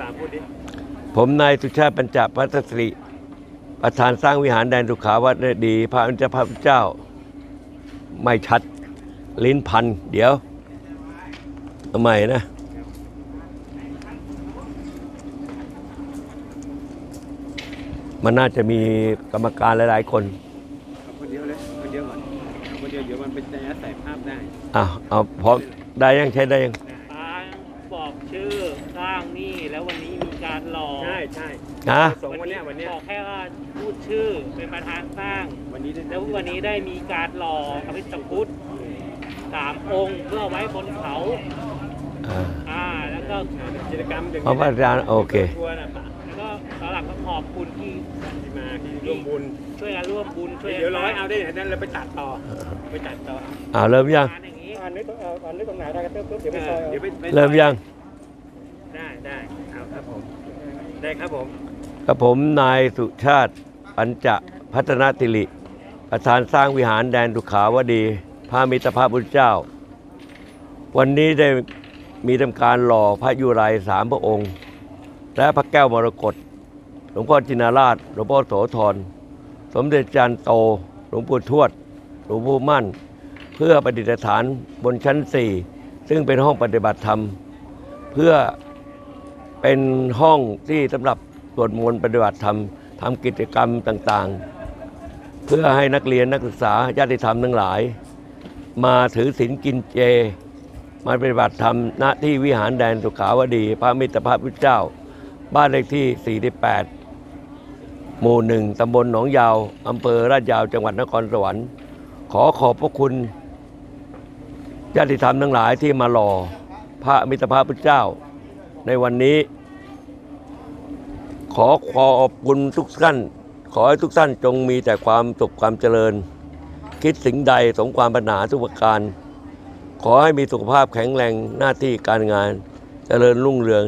สามพูดดิผมนายสุชาติปัญจพัทสิริประธานสร้างวิหารแดนสุขาวัดดีพระอัญจพระเจ้า ไม่ชัด ลิ้นพัน เดี๋ยวทำไมนะ มันน่าจะมีกรรมการหลาย ๆ คนเอาคนเดียวเลยคนเดียวก่อนเอาคนเดียวเดี๋ยวมันเป็นจะใส่ภาพได้อะเอาพร้อมได้ยังใช้ได้ยังทางบอกชื่อสร้างหนี่แล้ววันนี้มีการหลอก ใช่ใช่ นะ สองวันเนี้ยวันเนี้ยบอกแค่ว่าพูดชื่อเป็นประธานสร้าง วันนี้ได้แล้ววันนี้ได้มีการหลอกอภิตพุทธสามองค์เพื่อไว้บนเขาอ่า อ่าแล้วก็กิจกรรมอย่างเพราะว่าอาจารย์โอเค ทัวร์น่ะปะแล้วก็ตอนหลังก็ขอบคุณที่ที่มาที่ร่วมบุญช่วยกันร่วมบุญช่วยกันเดี๋ยวร้อยเอาได้เดี๋ยวนั้นเราไปตัดต่อไปตัดต่ออ่าเริ่มยังงานอย่างนี้อ่านนึกเอาอ่านนึกตรงไหนได้ก็เติมปุ๊บเดี๋ยวไปซอยเดี๋ยวไปไปซอยเริ่มยัง ได้ได้เอาครับผมได้ครับผม กับผมนายสุชาติปัญจพัฒนาติริประธานสร้างวิหารแดนดุขาวดีพระมิตรภาพพุทธเจ้า วันนี้ได้มีทำการหล่อพระยุไรสามพระองค์ และพระแก้วมรกตหลวงพ่อจินาราชหลวงพ่อโสธรสมเด็จจันโต หลวงปู่ทวด หลวงปู่มั่น เพื่อประดิษฐานบนชั้นสี่ซึ่งเป็นห้องปฏิบัติธรรม เพื่อเป็นห้องที่สำหรับ สวดมนต์ปฏิบัติธรรมทำกิจกรรมต่างๆ เพื่อให้นักเรียนนักศึกษาญาติธรรมทั้งหลาย มาถือศีลกินเจ มาปฏิบัติธรรมณที่วิหารแดนสุขาวดี พระมิตรภาพพุทธเจ้า บ้านเลขที่ 48 หมู่หนึ่งตำบลหนองยาวอำเภอราชยาวจังหวัดนครสวรรค์ ขอขอบพระคุณญาติธรรมทั้งหลายที่มาหล่อพระมิตรภาพพุทธเจ้าในวันนี้ ขอขอบคุณทุกท่าน ขอให้ทุกท่านจงมีแต่ความสุขความเจริญ คิดสิ่งใดสมความปัญหาทุกประการ ขอให้มีสุขภาพแข็งแรงหน้าที่การงาน เจริญรุ่งเรือง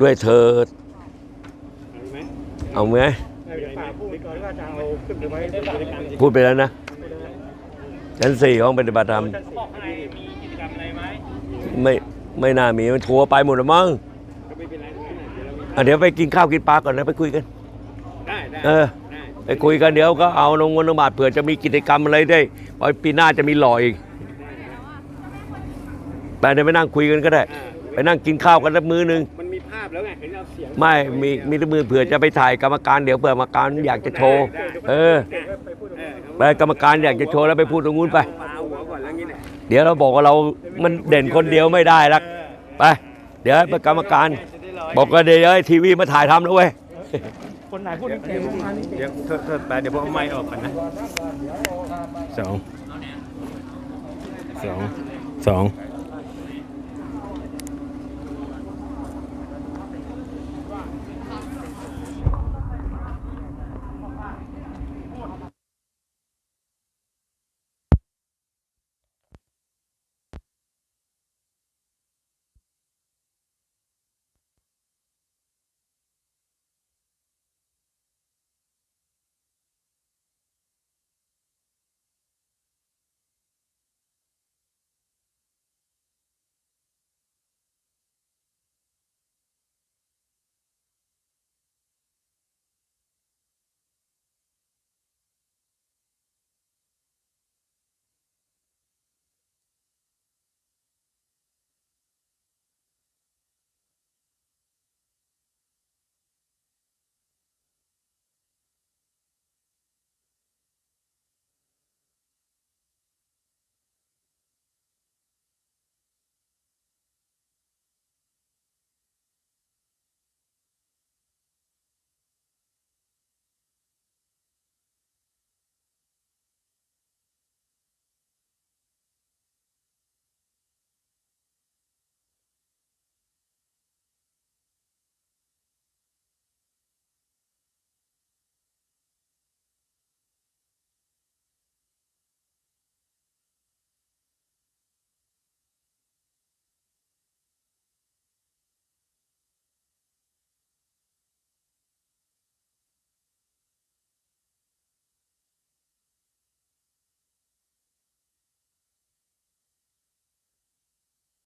ด้วยเธอญเอาไหมเอาไหมเดี๋ยวฝากพูดก่อนว่าจะเอาขึ้นไปไว้กิจกรรมพูดไปแล้วนะชั้นสี่ห้องปฏิบัติธรรมเขาบอกข้างในมีกิจกรรมอะไรไหมไม่ไม่น่ามีมันทัวร์ไปหมดแล้วมั้ง อะเดี๋ยวไปกินข้าวกินปลาก่อนนะไปคุยกัน ได้ได้เออ ได้ไปคุยกันเดี๋ยวก็เอาลงวันบาทเผื่อจะมีกิจกรรมอะไรได้พอปีหน้าจะมีหล่ออีกไปเดี๋ยวไปนั่งคุยกันก็ได้ อ่าไปนั่งกินข้าวกันสักมื้อหนึงมันมีภาพแล้วไงเห็นเอาเสียงไม่มีมีแต่มือเผื่อจะไปถ่ายกรรมการเดี๋ยวเผื่อกรรมการอยากจะโชว์เออไปพูดเออไปกรรมการอยากจะโชว์แล้วไปพูดตรงนู้นไป ปาหัวก่อนแล้วงี้แหละเดี๋ยวเราบอกว่าเรา มันเด่นคนเดียวไม่ได้ละไป เดี๋ยวให้กรรมการ บอกก็เดี๋ยวให้ทีวีมาถ่ายทำแล้วเว้ย คนไหนพูดเดี๋ยวเดี๋ยวโทษโทษไปเดี๋ยวผมเอาไม้ออกก่อนนะสองสองสอง